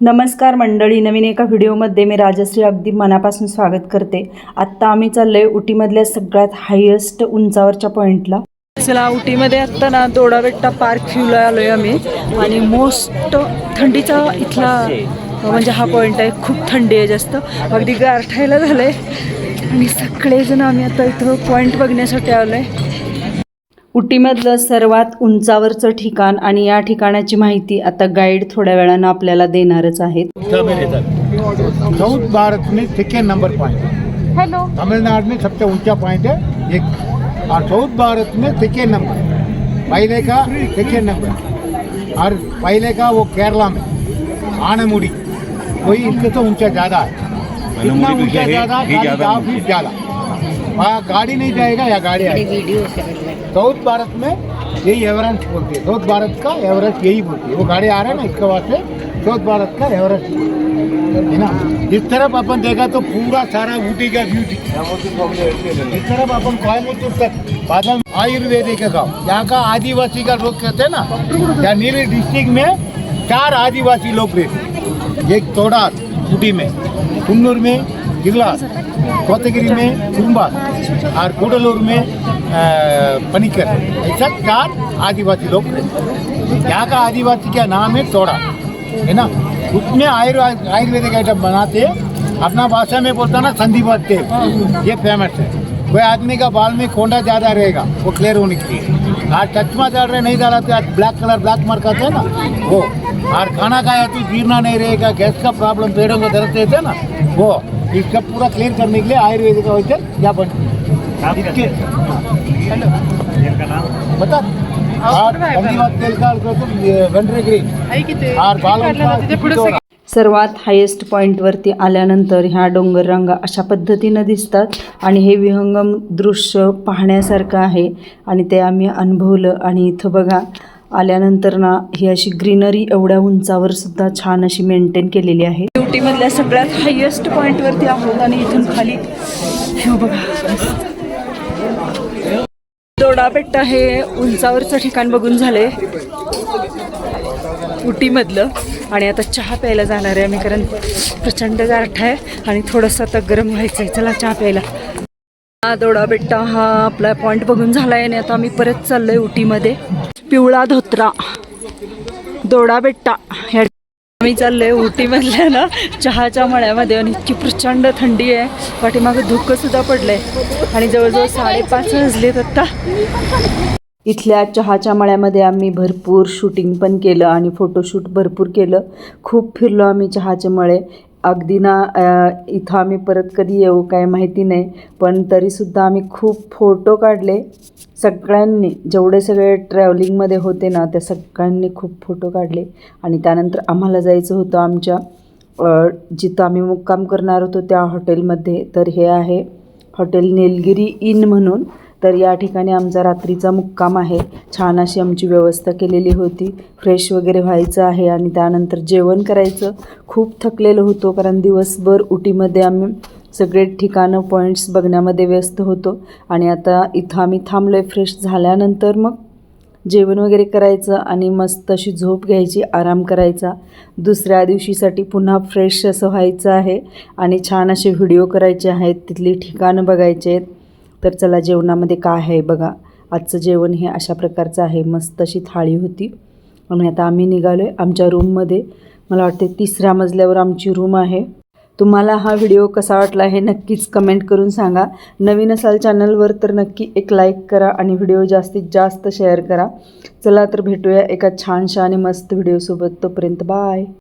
नमस्कार मंडळी नवीन एका व्हिडिओमध्ये मी राजश्री अगदी मनापासून स्वागत करते. आत्ता आम्ही चाललोय उटीमधल्या सगळ्यात हायेस्ट उंचावरच्या पॉईंटला चला उटीमध्ये आत्ता ना दोडाबेट्टा पार्क व्ह्यूला आलोय आम्ही. आणि मोस्ट थंडीचा इथला म्हणजे हा पॉईंट आहे खूप थंडी आहे जास्त. अगदी गारठायला झालं आहे आणि सगळेजण आम्ही आता इथं पॉईंट बघण्यासाठी आलो आहे उटीमधलं सर्वात उंचावरचं ठिकाण आणि या ठिकाणाची माहिती आता गाईड थोड्या वेळानं आपल्याला देणारच आहेत. साउथ भारत में second number point hello. Tamil Nadu में सबसे ऊंचा पॉइंट है एक. और साउथ भारत में सेकेंड नंबर पहले का? सेकेंड नंबर और पहले का? वो केरला में. आनमुड़ी वही इससे तो ऊंचा ज़्यादा है इतना ऊंचा ज़्यादा गाड़ी ज़्यादा वहाँ गाड़ी नहीं जाएगा या गाड़ी आएगी साउथ भारत में यही एवरेस्ट बोलती है। साउथ भारत का एवरेस्ट यही बोलती है। वो गाड़ी आ रहा है ना, इसके वास्ते साउथ भारत का एवरेस्ट है ना? इस तरफ़ अपन देखा तो पूरा सारा ऊटी का व्यू इस तरफ़ अपन कोयम्बतूर तक बादल आयुर्वेदिक का यहाँ का आदिवासी का लोग कहते हैं ना, या नीली डिस्ट्रिक्ट में चार आदिवासी लोग रहते एक तोड़ा ऊटी में कुन्नूर में गिरलास में कुंबास और कुडलूर में पनिकर ऐसा चार आदिवासी लोग यहाँ का आदिवासी का नाम है तोड़ा है ना उसमें आयुर्वे आयुर्वेदिक आइटम बनाते अपना भाषा में बोलता ना संधिवत तेल ये फ़ेमस है कोई आदमी का बाल में कोंडा ज़्यादा रहेगा वो क्लियर होने के लिए आज चश्मा डाल रहे नहीं डाला तो आज ब्लैक कलर ब्लैक मार्क आता है ना वो और खाना खाया तो जीर्णा नहीं रहेगा गैस का प्रॉब्लम पेड़ों को दर्द हैं ना वो इसका पूरा क्लियर करने के लिए आयुर्वेदिक का औषध या बन इसके बता। सर्वात हायेस्ट पॉईंटवरती आल्यानंतर ह्या डोंगररांगा अशा पद्धतीनं दिसतात आणि हे विहंगम दृश्य पाहण्यासारखं आहे आणि ते आम्ही अनुभवलं आणि इथं बघा आल्यानंतर ना ही अशी ग्रीनरी एवढ्या उंचावर सुद्धा छान अशी मेंटेन केलेली आहे. ड्युटीमधल्या सगळ्यात हायेस्ट पॉईंटवरती आहोत आणि इथून खाली. हे बघा दोडाबेट्टा हे उंचावरचं ठिकाण बघून झाले. उटीमधलं आणि आता चहा प्यायला जाणार आहे आम्ही कारण प्रचंड गारठा आहे आणि थोडंसं आता गरम व्हायचं आहे चला चहा प्यायला. हा दोडाबेट्टा हा आपला पॉईंट बघून झाला आहे आणि आता आम्ही परत चाललो आहे उटीमध्ये पिवळा धोत्रा. दोडाबेट्टा ह्या आम्ही चाललोय उटीमधल्या ना चहाच्या मळ्यामध्ये आणि इतकी प्रचंड थंडी आहे. पाठीमागं धुकं सुद्धा पडलंय. आणि जवळजवळ साडेपाच वाजलेत आत्ता इथल्या चहाच्या मळ्यामध्ये आम्ही भरपूर शूटिंग पण केलं आणि फोटोशूट भरपूर केलं. खूप फिरलो आम्ही चहाचे मळे. अगदी ना इथं आम्ही परत कधी येऊ काय माहिती नाही पण तरीसुद्धा आम्ही खूप फोटो काढले. सगळ्यांनी जेवढे सगळे ट्रॅव्हलिंगमध्ये होते ना त्या सगळ्यांनी खूप फोटो काढले. आणि त्यानंतर आम्हाला जायचं होतं आमच्या जिथं आम्ही मुक्काम करणार होतो त्या हॉटेलमध्ये. तर हे आहे हॉटेल निलगिरी इन म्हणून. तर या ठिकाणी आमचा रात्रीचा मुक्काम आहे. छान अशी आमची व्यवस्था केलेली होती. फ्रेश वगैरे व्हायचं आहे आणि त्यानंतर जेवण करायचं. खूप थकलेलो होतो कारण दिवसभर उटीमध्ये आम्ही सगळे ठिकाणं पॉईंट्स बघण्यामध्ये व्यस्त होतो. आणि आता इथं आम्ही थांबलो आहे फ्रेश झाल्यानंतर मग जेवण वगैरे करायचं आणि मस्त अशी झोप घ्यायची आराम करायचा. दुसऱ्या दिवशीसाठी पुन्हा फ्रेश असं व्हायचं आहे आणि छान असे व्हिडिओ करायचे आहेत. तिथली ठिकाणं बघायचे आहेत. तर चला जेवणामध्ये काय आहे बघा. आजचं जेवण हे अशा प्रकारचं आहे. मस्त अशी थाळी होती. आणि आता आम्ही निघालो आहे आमच्या रूममध्ये. मला वाटते तिसऱ्या मजल्यावर आमची रूम आहे. तुम्हाला हा व्हिडिओ कसा वाटला हे नक्कीच कमेंट करून सांगा. नवीन असाल चॅनलवर तर नक्की एक लाईक करा आणि व्हिडिओ जास्तीत जास्त शेअर करा. चला तर भेटूया एका छानशा आणि मस्त व्हिडिओसोबत. तोपर्यंत बाय.